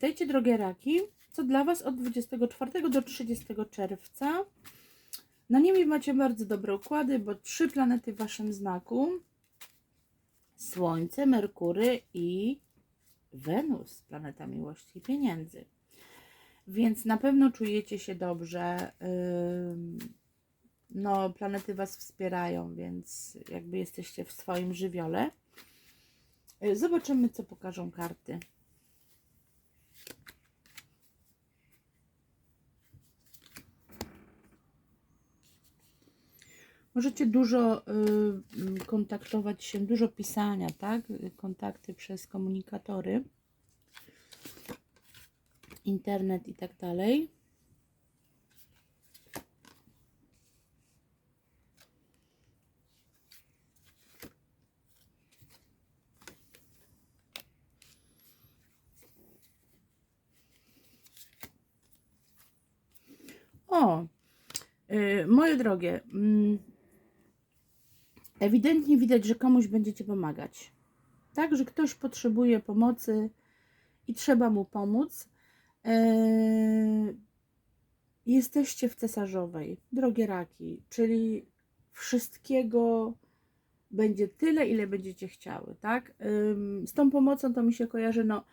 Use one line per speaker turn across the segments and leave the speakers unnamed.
Witajcie drogie raki. Co dla Was od 24 do 30 czerwca. Na niebie macie bardzo dobre układy, bo trzy planety w Waszym znaku. Słońce, Merkury i Wenus, planeta miłości i pieniędzy. Więc na pewno czujecie się dobrze. No, planety Was wspierają, więc jakby jesteście w swoim żywiole. Zobaczymy, co pokażą karty. Możecie dużo y, mm, kontaktować się, dużo pisania, tak? Kontakty przez komunikatory, internet i tak dalej. O, y, moje drogie, mm, ewidentnie widać, że komuś będziecie pomagać. Tak, że ktoś potrzebuje pomocy i trzeba mu pomóc. E, jesteście w cesarzowej, drogie raki, czyli wszystkiego będzie tyle, ile będziecie chciały, tak? Ym, Z tą pomocą to mi się kojarzy, no,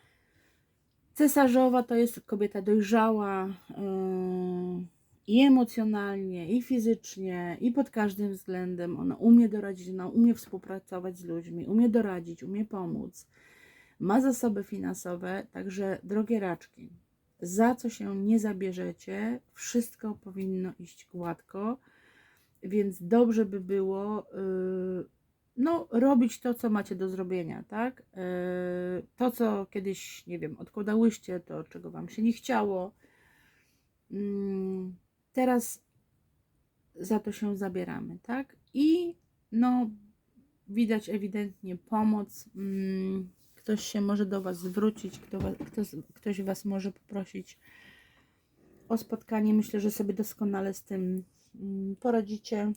cesarzowa to jest kobieta dojrzała yy, i emocjonalnie, i fizycznie, i pod każdym względem. Ona umie doradzić, ona umie współpracować z ludźmi, umie doradzić, umie pomóc. Ma zasoby finansowe, także drogie raczki, za co się nie zabierzecie, wszystko powinno iść gładko, więc dobrze by było yy, no, robić to, co macie do zrobienia, tak? Yy, To, co kiedyś, nie wiem, odkładałyście, to, czego Wam się nie chciało. Mm, Teraz za to się zabieramy, tak? I no, widać ewidentnie pomoc. Mm, Ktoś się może do Was zwrócić, kto, ktoś, ktoś Was może poprosić o spotkanie. Myślę, że sobie doskonale z tym mm, poradzicie.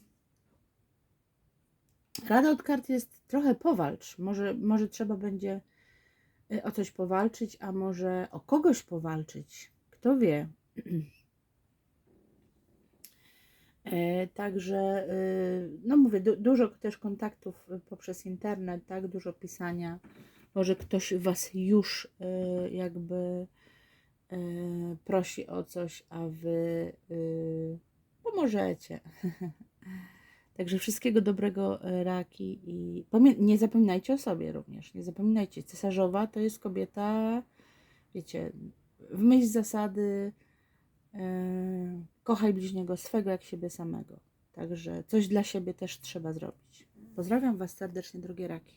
Rada od kart jest trochę powalcz. Może, może trzeba będzie y, o coś powalczyć, a może o kogoś powalczyć. Kto wie. E, Także, y, no mówię, du dużo też kontaktów y, poprzez internet, tak, dużo pisania. Może ktoś Was już y, jakby prosi o coś, a Wy pomożecie. Także wszystkiego dobrego raki i nie zapominajcie o sobie również. Nie zapominajcie, cesarzowa to jest kobieta, wiecie, w myśl zasady e, kochaj bliźniego swego jak siebie samego. Także coś dla siebie też trzeba zrobić. Pozdrawiam Was serdecznie, drogie raki.